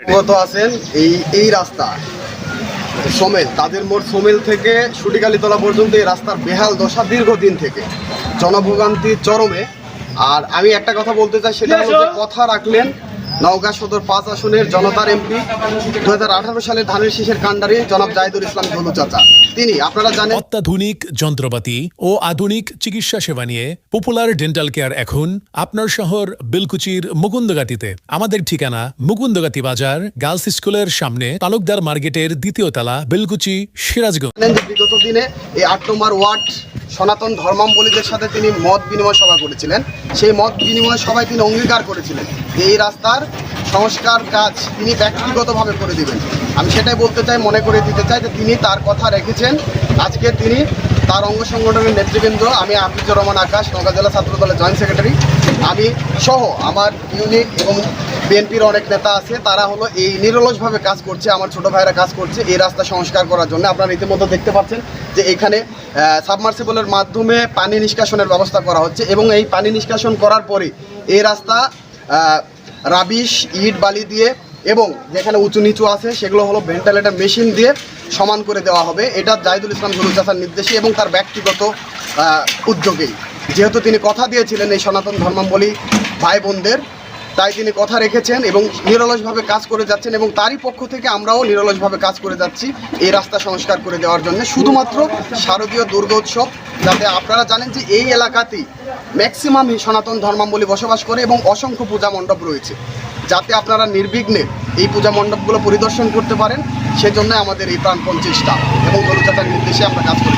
অবগত আছেন এই এই রাস্তা। সোমেল তাদের মোড় সোমেল থেকে সুটিকালীতলা পর্যন্ত এই রাস্তার বেহাল দশা দীর্ঘদিন থেকে। জনভোগান্তি চরমে। আর আমি একটা কথা বলতে চাই সেটা হলো কথা রাখলেন নওগাঁ সদর পাঁচ আসনের জনতার এমপি দু হাজার আঠারো সালে ধানের শীষের কাণ্ডারি জনাব জাহিদুল ইসলাম ধনু চাচা। তিনি আপনারা জানেন অত্যাধুনিক যন্ত্রপাতি ও আধুনিক চিকিৎসা সেবা নিয়ে পপুলার ডেন্টাল কেয়ার এখন আপনার শহর বিলকুচির মুকুন্দগাতিতে। আমাদের ঠিকানা মুকুন্দগাতি বাজার গার্লস স্কুলের সামনে তালুকদার মার্কেটের দ্বিতীয় তলা বিলকুচি সিরাজগঞ্জ। বিগত দিনে এই আট নম্বর ওয়ার্ড সনাতন ধর্মাম্বলীদের সাথে তিনি মত বিনিময় সভা করেছিলেন। সেই মত বিনিময় সভায় তিনি অঙ্গীকার করেছিলেন। এই রাস্তার সংস্কার কাজ তিনি ব্যক্তিগতভাবে করে দিবেন। আমি সেটাই বলতে চাই, মনে করে দিতে চাই যে তিনি তার কথা রেখেছেন। আজকে তিনি তার অঙ্গ সংগঠনের নেতৃবৃন্দ আমি আফিজুর রহমান আকাশ, নওগাঁ জেলা ছাত্র দলের জয়েন্ট সেক্রেটারি। আমি সহ আমার ইউনিট এবং বিএনপির অনেক নেতা আছে, তারা হলো এই নিরলসভাবে কাজ করছে, আমার ছোট ভাইরা কাজ করছে এই রাস্তা সংস্কার করার জন্য। আপনারা ইতিমধ্যে দেখতে পাচ্ছেন যে এখানে সাবমার্সিবলের মাধ্যমে পানি নিষ্কাশনের ব্যবস্থা করা হচ্ছে এবং এই পানি নিষ্কাশন করার পরে এই রাস্তা রাবিশ, ইট, বালি দিয়ে এবং যেখানে উঁচু নিচু আছে, সেগুলো হলো ভেন্টিলেটর মেশিন দিয়ে সমান করে দেওয়া হবে। এটা জাহিদুল ইসলাম গুরু চাষার নির্দেশে এবং তার ব্যক্তিগত উদ্যোগেই। যেহেতু তিনি কথা দিয়েছিলেন এই সনাতন ধর্মাবলী ভাই বোনদের তাই তিনি কথা রেখেছেন এবং নিরলসভাবে কাজ করে যাচ্ছেন এবং তারই পক্ষ থেকে আমরাও নিরলসভাবে কাজ করে যাচ্ছি এই রাস্তা সংস্কার করে দেওয়ার জন্য। শুধুমাত্র শারদীয় দুর্গোৎসব যাতে আপনারা জানেন যে এই এলাকাতেই ম্যাক্সিমাম সনাতন ধর্মাবলী বসবাস করে এবং অসংখ্য পূজা মণ্ডপ রয়েছে। যাতে আপনারা নির্বিঘ্নে এই পূজা মণ্ডপগুলো পরিদর্শন করতে পারেন সেজন্য আমাদের এই প্রাণপণ চেষ্টা এবং গরুচাতার নির্দেশে আমরা কাজ করে।